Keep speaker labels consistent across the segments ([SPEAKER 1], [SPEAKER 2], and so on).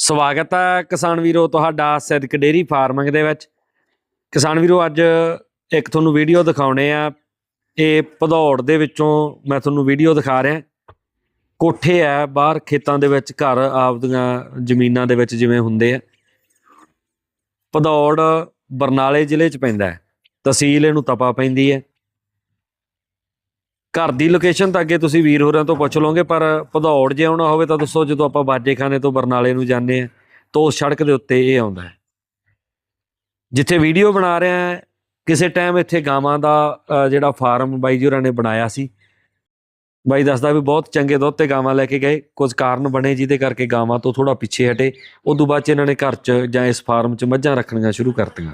[SPEAKER 1] ਸਵਾਗਤ ਹੈ ਕਿਸਾਨ ਵੀਰੋ ਤੁਹਾਡਾ ਸਿੱਧਕ ਡੇਰੀ ਫਾਰਮਿੰਗ ਦੇ ਵਿੱਚ। ਕਿਸਾਨ ਵੀਰੋ, ਅੱਜ ਇੱਕ ਤੁਹਾਨੂੰ ਵੀਡੀਓ ਦਿਖਾਉਣੇ ਆ। ਇਹ ਭਦੌੜ ਦੇ ਵਿੱਚੋਂ ਮੈਂ ਤੁਹਾਨੂੰ ਵੀਡੀਓ ਦਿਖਾ ਰਿਹਾ। ਕੋਠੇ ਆ, ਬਾਹਰ ਖੇਤਾਂ ਦੇ ਵਿੱਚ, ਘਰ ਆਪਦੀਆਂ ਜ਼ਮੀਨਾਂ ਦੇ ਵਿੱਚ ਜਿਵੇਂ ਹੁੰਦੇ ਆ। ਭਦੌੜ ਬਰਨਾਲੇ ਜ਼ਿਲ੍ਹੇ 'ਚ ਪੈਂਦਾ ਹੈ। ਤਹਿਸੀਲ ਇਹਨੂੰ ਤਪਾ ਪੈਂਦੀ ਹੈ। ਘਰ ਦੀ ਲੋਕੇਸ਼ਨ ਤਾਂ ਅੱਗੇ ਤੁਸੀਂ ਵੀਰ ਹੋਰਾਂ ਤੋਂ ਪੁੱਛ ਲਓਗੇ, ਪਰ ਭਦੌੜ ਜੇ ਆਉਣਾ ਹੋਵੇ ਤਾਂ ਦੱਸੋ ਜਦੋਂ ਆਪਾਂ ਬਾਜੇਖਾਨੇ ਤੋਂ ਬਰਨਾਲੇ ਨੂੰ ਜਾਂਦੇ ਆ ਤਾਂ ਉਸ ਸੜਕ ਦੇ ਉੱਤੇ ਇਹ ਆਉਂਦਾ ਹੈ। ਜਿੱਥੇ ਵੀਡੀਓ ਬਣਾ ਰਿਹਾ ਕਿਸੇ ਟਾਈਮ ਇੱਥੇ ਗਾਵਾਂ ਦਾ ਜਿਹੜਾ ਫਾਰਮ ਬਾਈ ਜੀ ਹੋਰਾਂ ਨੇ ਬਣਾਇਆ ਸੀ। ਬਾਈ ਦੱਸਦਾ ਵੀ ਬਹੁਤ ਚੰਗੇ ਦੁੱਧ ਤੇ ਗਾਵਾਂ ਲੈ ਕੇ ਗਏ, ਕੁਝ ਕਾਰਨ ਬਣੇ ਜਿਹਦੇ ਕਰਕੇ ਗਾਵਾਂ ਤੋਂ ਥੋੜਾ ਪਿੱਛੇ ਹਟੇ, ਉਦੋਂ ਬਾਅਦ ਚ ਇਹਨਾਂ ਨੇ ਘਰ 'ਚ ਜਾਂ ਇਸ ਫਾਰਮ 'ਚ ਮੱਝਾਂ ਰੱਖਣੀਆਂ ਸ਼ੁਰੂ ਕਰਤੀਆਂ।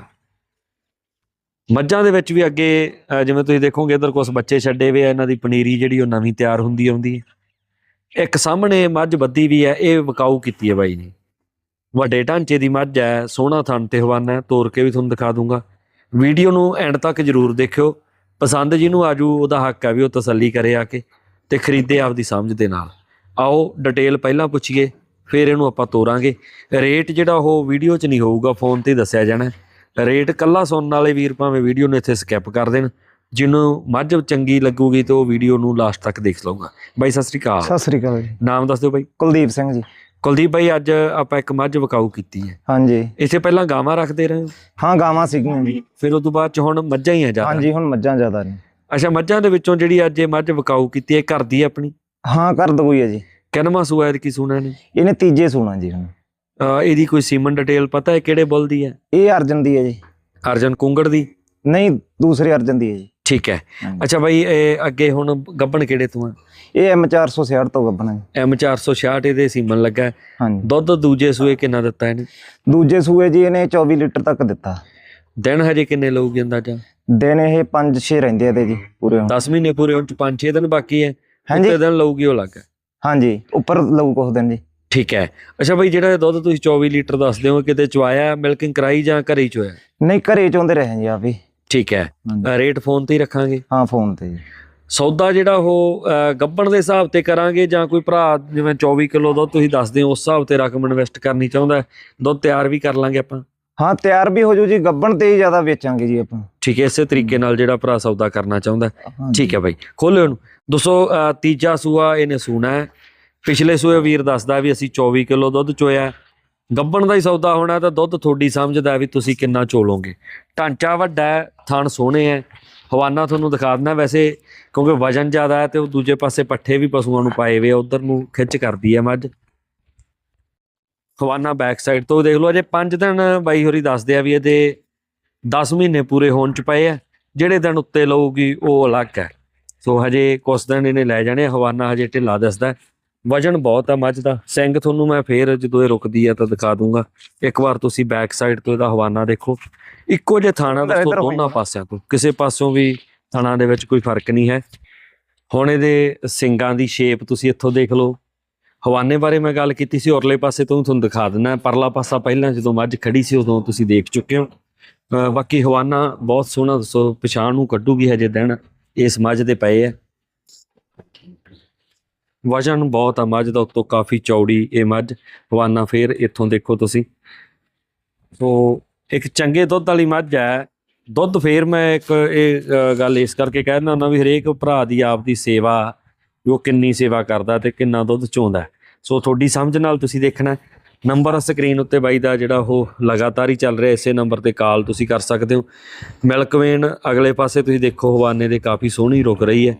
[SPEAKER 1] ਮੱਝਾਂ ਦੇ ਵਿੱਚ ਵੀ ਅੱਗੇ ਜਿਵੇਂ ਤੁਸੀਂ ਦੇਖੋਗੇ, ਇਧਰ ਕੁਝ ਬੱਚੇ ਛੱਡੇ ਹੋਏ ਆ, ਇਹਨਾਂ ਦੀ ਪਨੀਰੀ ਜਿਹੜੀ ਉਹ ਨਵੀਂ ਤਿਆਰ ਹੁੰਦੀ ਆਉਂਦੀ ਹੈ। ਇੱਕ ਸਾਹਮਣੇ ਮੱਝ ਬੱਦੀ ਵੀ ਹੈ, ਇਹ ਵਿਕਾਊ ਕੀਤੀ ਹੈ ਬਾਈ ਜੀ। ਵੱਡੇ ਢਾਂਚੇ ਦੀ ਮੱਝ ਹੈ, ਸੋਹਣਾ ਥਣ ਤੇ ਹਵਾਨਾ ਹੈ, ਤੋਰ ਕੇ ਵੀ ਤੁਹਾਨੂੰ ਦਿਖਾ ਦੂੰਗਾ। ਵੀਡੀਓ ਨੂੰ ਐਂਡ ਤੱਕ ਜਰੂਰ ਦੇਖਿਓ। ਪਸੰਦ ਜਿਹਨੂੰ ਆਜੂ, ਉਹਦਾ ਹੱਕ ਹੈ ਵੀ ਉਹ ਤਸੱਲੀ ਕਰੇ ਆ ਕੇ ਤੇ ਖਰੀਦੇ ਆਪਦੀ ਸਮਝ ਦੇ ਨਾਲ। ਆਓ, ਡਿਟੇਲ ਪਹਿਲਾਂ ਪੁੱਛੀਏ, ਫਿਰ ਇਹਨੂੰ ਆਪਾਂ ਤੋਰਾਂਗੇ। ਰੇਟ ਜਿਹੜਾ ਉਹ ਵੀਡੀਓ 'ਚ ਨਹੀਂ ਹੋਊਗਾ, ਫੋਨ ਤੇ ਦੱਸਿਆ ਜਾਣਾ ਰੇਟ ਕੱਲਾ ਸੁਣਨ ਵਾਲੇ ਵੀਰ ਭਾਵੇਂ ਵੀਡੀਓ ਨੂੰ ਇੱਥੇ ਸਕਿਪ ਕਰ ਦੇਣ ਜਿਹਨੂੰ ਮੱਝ ਚੰਗੀ ਲੱਗੂਗੀ ਤੇ ਉਹ ਵੀਡੀਓ ਨੂੰ ਲਾਸਟ ਤੱਕ ਦੇਖ ਲਊਗਾ। ਬਾਈ ਸਤਿ ਸ੍ਰੀ ਅਕਾਲ।
[SPEAKER 2] ਸਤਿ ਸ੍ਰੀ ਅਕਾਲ ਜੀ।
[SPEAKER 1] ਨਾਮ ਦੱਸ ਦਿਓ ਬਾਈ।
[SPEAKER 2] ਕੁਲਦੀਪ ਸਿੰਘ ਜੀ।
[SPEAKER 1] ਕੁਲਦੀਪ ਬਾਈ ਅੱਜ ਆਪਾਂ ਇੱਕ ਮੱਝ ਵਿਕਾਊ ਕੀਤੀ ਹੈ।
[SPEAKER 2] ਹਾਂਜੀ।
[SPEAKER 1] ਇੱਥੇ ਪਹਿਲਾਂ ਗਾਵਾਂ ਰੱਖਦੇ ਰਹੇ ਹੋ,
[SPEAKER 2] ਗਾਵਾਂ ਸੀਗੀਆਂ ਜੀ।
[SPEAKER 1] ਫਿਰ ਉਸ ਤੋਂ ਬਾਅਦ ਚ ਹੁਣ ਮੱਝਾਂ ਹੀ ਆ ਜ਼ਿਆਦਾ?
[SPEAKER 2] ਹਾਂਜੀ ਹੁਣ ਮੱਝਾਂ ਜ਼ਿਆਦਾ ਨੇ।
[SPEAKER 1] ਅੱਛਾ ਮੱਝਾਂ ਦੇ ਵਿੱਚੋਂ ਜਿਹੜੀ ਅੱਜ ਇਹ ਮੱਝ ਵਿਕਾਊ ਕੀਤੀ ਹੈ ਘਰ ਦੀ ਆਪਣੀ?
[SPEAKER 2] ਹਾਂ ਕਰ ਦਗੋਈ ਹੈ ਜੀ।
[SPEAKER 1] ਕਿੰਨਵਾਂ ਸੂਆ ਕੀ ਸੁਣਾ ਨੇ
[SPEAKER 2] ਇਹਨੇ ਤੀਜੇ ਸੂਣਾ ਜੀ ਹੁਣ।
[SPEAKER 1] ਇਹਦੀ ਕੋਈ ਸੀਮਨ ਡਿਟੇਲ ਪਤਾ ਹੈ ਕਿਹੜੇ ਬੁੱਲ ਦੀ ਹੈ?
[SPEAKER 2] ਇਹ ਅਰਜਨ ਦੀ ਹੈ ਜੀ।
[SPEAKER 1] ਅਰਜਨ ਕੁੰਗੜ ਦੀ?
[SPEAKER 2] ਨਹੀਂ ਦੂਸਰੇ ਅਰਜਨ ਦੀ ਹੈ ਜੀ।
[SPEAKER 1] ਠੀਕ ਹੈ। ਅੱਛਾ ਬਾਈ ਇਹ ਅੱਗੇ ਹੁਣ ਗੱਬਣ ਕਿਹੜੇ ਤੋਂ ਆ
[SPEAKER 2] ਇਹ ਐਮ 466 ਤੋਂ ਗੱਬਣਾ ਜੀ
[SPEAKER 1] ਐਮ 466 ਇਹਦੇ ਸੀਮਨ ਲੱਗਾ ਹੈ।
[SPEAKER 2] ਹਾਂਜੀ।
[SPEAKER 1] ਦੁੱਧ ਦੂਜੇ ਸੂਏ ਕਿੰਨਾ ਦਿੱਤਾ ਇਹਨੇ?
[SPEAKER 2] ਦੂਜੇ ਸੂਏ ਜੀ ਇਹਨੇ 24 ਲੀਟਰ ਤੱਕ ਦਿੱਤਾ।
[SPEAKER 1] ਦਿਨ ਹਜੇ ਕਿੰਨੇ ਲਊਗੀ ਅੰਦਾਜ਼ਾ?
[SPEAKER 2] ਦਿਨ ਇਹ 5-6 ਰਹਿੰਦੇ ਆ ਤੇ ਜੀ ਪੂਰੇ ਹੁਣ।
[SPEAKER 1] 10 ਮਹੀਨੇ ਪੂਰੇ ਹੁਣ ਚ 5-6 ਦਿਨ ਬਾਕੀ ਹੈ।
[SPEAKER 2] ਹਾਂਜੀ।
[SPEAKER 1] ਦਿਨ ਲਊਗੀ ਉਹ ਲੱਗਾ
[SPEAKER 2] ਹਾਂਜੀ ਉੱਪਰ ਲਊ ਕੁਛ ਦਿਨ ਜੀ।
[SPEAKER 1] ਠੀਕ ਹੈ। ਅੱਛਾ ਬਾਈ ਜਿਹੜਾ ਦੁੱਧ ਤੁਸੀਂ 24 ਲੀਟਰ ਦੱਸਦੇ ਹੋ ਕਿਤੇ ਚਵਾਇਆ ਮਿਲਕਿੰਗ ਕਰਾਈ ਜਾਂ ਘਰੇ ਹੀ ਚੋਇਆ
[SPEAKER 2] ਨਹੀਂ ਘਰੇ ਚਾਹੁੰਦੇ ਰਹੇ ਜੀ ਆਪ ਹੀ
[SPEAKER 1] ਠੀਕ ਹੈ। ਰੇਟ ਫੋਨ ਤੇ ਹੀ ਰੱਖਾਂਗੇ?
[SPEAKER 2] ਹਾਂ ਫੋਨ ਤੇ ਜੀ।
[SPEAKER 1] ਸੌਦਾ ਜਿਹੜਾ ਉਹ ਗੱਬਣ ਦੇ ਹਿਸਾਬ ਤੇ ਕਰਾਂਗੇ ਜਾਂ ਕੋਈ ਭਰਾ ਜਿਵੇਂ 24 ਕਿਲੋ ਦੁੱਧ ਤੁਸੀਂ ਦੱਸਦੇ ਹੋ ਉਸ ਹਿਸਾਬ ਤੇ ਰਕਮ ਇਨਵੈਸਟ ਕਰਨੀ ਚਾਹੁੰਦਾ ਦੁੱਧ ਤਿਆਰ ਵੀ ਕਰ ਲਾਂਗੇ ਆਪਾਂ।
[SPEAKER 2] ਹਾਂ ਤਿਆਰ ਵੀ ਹੋ ਜੂ ਜੀ ਗੱਬਣ ਤੇ ਹੀ ਜ਼ਿਆਦਾ ਵੇਚਾਂਗੇ ਜੀ ਆਪਾਂ।
[SPEAKER 1] ਠੀਕ ਹੈ ਇਸੇ ਤਰੀਕੇ ਨਾਲ ਜਿਹੜਾ ਭਰਾ ਸੌਦਾ ਕਰਨਾ ਚਾਹੁੰਦਾ। ਠੀਕ ਹੈ ਬਾਈ ਖੋਲਿਓ ਇਹਨੂੰ। ਦੋਸਤੋ ਤੀਜਾ ਸੂਆ ਇਹਨੇ ਸੂਣਾ ਹੈ। ਪਿਛਲੇ ਸੂਏ ਵੀਰ ਦੱਸਦਾ ਵੀ ਅਸੀਂ 24 ਕਿਲੋ ਦੁੱਧ ਚੋਇਆ। ਗੱਬਣ ਦਾ ਹੀ ਸੌਦਾ ਹੋਣਾ ਤਾਂ ਦੁੱਧ ਤੁਹਾਡੀ ਸਮਝਦਾ ਵੀ ਤੁਸੀਂ ਕਿੰਨਾ ਚੋਲੋਗੇ। ਢਾਂਚਾ ਵੱਡਾ ਹੈ ਥਣ ਸੋਹਣੇ ਹੈ। ਹਵਾਨਾ ਤੁਹਾਨੂੰ ਦਿਖਾ ਦਿੰਦਾ ਵੈਸੇ, ਕਿਉਂਕਿ ਵਜਨ ਜ਼ਿਆਦਾ ਹੈ ਤੇ ਉਹ ਦੂਜੇ ਪਾਸੇ ਪੱਠੇ ਵੀ ਪਸ਼ੂਆਂ ਨੂੰ ਪਾਏ ਵੇ ਉਧਰ ਨੂੰ ਖਿੱਚ ਕਰਦੀ ਹੈ ਮੱਝ। ਹਵਾਨਾ ਬੈਕ ਸਾਈਡ ਤੋਂ ਦੇਖ ਲਓ, ਅਜੇ 5 ਦਿਨ ਬਾਈ ਹੋਰੀ ਦੱਸਦੇ ਆ ਵੀ ਇਹਦੇ 10 ਮਹੀਨੇ ਪੂਰੇ ਹੋਣ ਚ ਪਏ ਆ। ਜਿਹੜੇ ਦਿਨ ਉੱਤੇ ਲਊਗੀ ਉਹ ਅਲੱਗ ਹੈ। ਸੋ ਹਜੇ ਕੁਛ ਦਿਨ ਇਹਨੇ ਲੈ ਜਾਣੇ ਹਵਾਨਾ ਹਜੇ ਢਿੱਲਾ ਦੱਸਦਾ। ਵਜਨ ਬਹੁਤ ਆ ਮੱਝ ਦਾ। ਸਿੰਘ ਤੁਹਾਨੂੰ ਮੈਂ ਫੇਰ ਜਦੋਂ ਇਹ ਰੁਕਦੀ ਆ ਤਾਂ ਦਿਖਾ ਦੂੰਗਾ। ਇੱਕ ਵਾਰ ਤੁਸੀਂ ਬੈਕ ਸਾਈਡ ਤੋਂ ਇਹਦਾ ਹਵਾਨਾ ਦੇਖੋ। ਇੱਕੋ ਜਿਹਾ ਥਾਣਾ
[SPEAKER 2] ਹੋਈ
[SPEAKER 1] ਦੋਨਾਂ। ਪਾਸਿਆਂ ਤੋਂ। ਕਿਸੇ ਪਾਸਿਓਂ ਵੀ ਥਾਣਾ ਦੇ ਵਿੱਚ ਕੋਈ ਫ਼ਰਕ ਨਹੀਂ ਹੈ। ਹੁਣ ਇਹਦੇ ਸਿੰਗਾਂ ਦੀ ਸ਼ੇਪ ਤੁਸੀਂ ਇੱਥੋਂ ਦੇਖ ਲਓ। ਹਵਾਨੇ ਬਾਰੇ ਮੈਂ ਗੱਲ ਕੀਤੀ ਸੀ ਔਰਲੇ ਪਾਸੇ ਤੋਂ ਤੁਹਾਨੂੰ ਦਿਖਾ ਦਿੰਦਾ। ਪਰਲਾ ਪਾਸਾ ਪਹਿਲਾਂ ਜਦੋਂ ਮੱਝ ਖੜੀ ਸੀ ਉਦੋਂ ਤੁਸੀਂ ਦੇਖ ਚੁੱਕੇ ਹੋ। ਬਾਕੀ ਹਵਾਨਾ ਬਹੁਤ ਸੋਹਣਾ ਦੱਸੋ ਪਛਾਣ ਨੂੰ ਕੱਢੂਗੀ ਹਜੇ ਦਿਨ। ਇਸ ਮੱਝ ਦੇ ਪਏ ਆ। ਵਜਨ ਬਹੁਤ ਆ ਮੱਝ ਦਾ, ਉੱਤੋਂ ਕਾਫੀ ਚੌੜੀ ਇਹ ਮੱਝ। ਹਵਾਨਾ ਫੇਰ ਇੱਥੋਂ ਦੇਖੋ ਤੁਸੀਂ। ਸੋ ਇੱਕ ਚੰਗੇ ਦੁੱਧ ਵਾਲੀ ਮੱਝ ਹੈ। ਦੁੱਧ ਫੇਰ ਮੈਂ ਇੱਕ ਇਹ ਗੱਲ ਇਸ ਕਰਕੇ ਕਹਿ ਦਿੰਦਾ ਹੁੰਦਾ ਵੀ ਹਰੇਕ ਭਰਾ ਦੀ ਆਪ ਦੀ ਸੇਵਾ, ਵੀ ਉਹ ਕਿੰਨੀ ਸੇਵਾ ਕਰਦਾ ਤੇ ਕਿੰਨਾ ਦੁੱਧ ਚੋਂਦਾ। ਸੋ ਤੁਹਾਡੀ ਸਮਝ ਨਾਲ ਤੁਸੀਂ ਦੇਖਣਾ ਨੰਬਰ ਸਕਰੀਨ ਉੱਤੇ ਬਾਈ ਦਾ ਜਿਹੜਾ ਉਹ ਲਗਾਤਾਰ ਹੀ ਚੱਲ ਰਿਹਾ, ਇਸੇ ਨੰਬਰ ਤੇ ਕਾਲ ਤੁਸੀਂ ਕਰ ਸਕਦੇ ਹੋ। ਮਿਲਕਵੇਨ ਅਗਲੇ ਪਾਸੇ ਤੁਸੀਂ ਦੇਖੋ, ਹਵਾਨੇ ਦੇ ਕਾਫੀ ਸੋਹਣੀ ਰੁਕ ਰਹੀ ਹੈ।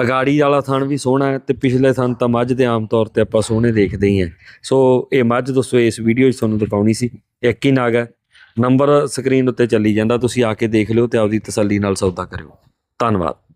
[SPEAKER 1] ਅਗਾੜੀ ਵਾਲਾ ਥਣ ਵੀ ਸੋਹਣਾ ਹੈ ਤੇ ਪਿਛਲੇ ਥਣ ਤਾਂ ਮੱਝ ਦੇ ਆਮ ਤੌਰ ਤੇ ਆਪਾਂ ਸੋਹਣੇ ਦੇਖਦੇ ਹੀ ਹਾਂ। ਸੋ ਇਹ ਮੱਝ ਦੋਸਤੋ, ਇਸ ਵੀਡੀਓ 'ਚ ਤੁਹਾਨੂੰ ਦਿਖਾਉਣੀ ਸੀ ਇੱਕ ਹੀ ਨਾਗ ਹੈ ਨੰਬਰ ਸਕਰੀਨ ਉੱਤੇ ਚੱਲੀ ਜਾਂਦਾ, ਤੁਸੀਂ ਆ ਕੇ ਦੇਖ ਲਿਓ ਤੇ ਆਪਦੀ ਤਸੱਲੀ ਨਾਲ ਸੌਦਾ ਕਰਿਓ। ਧੰਨਵਾਦ।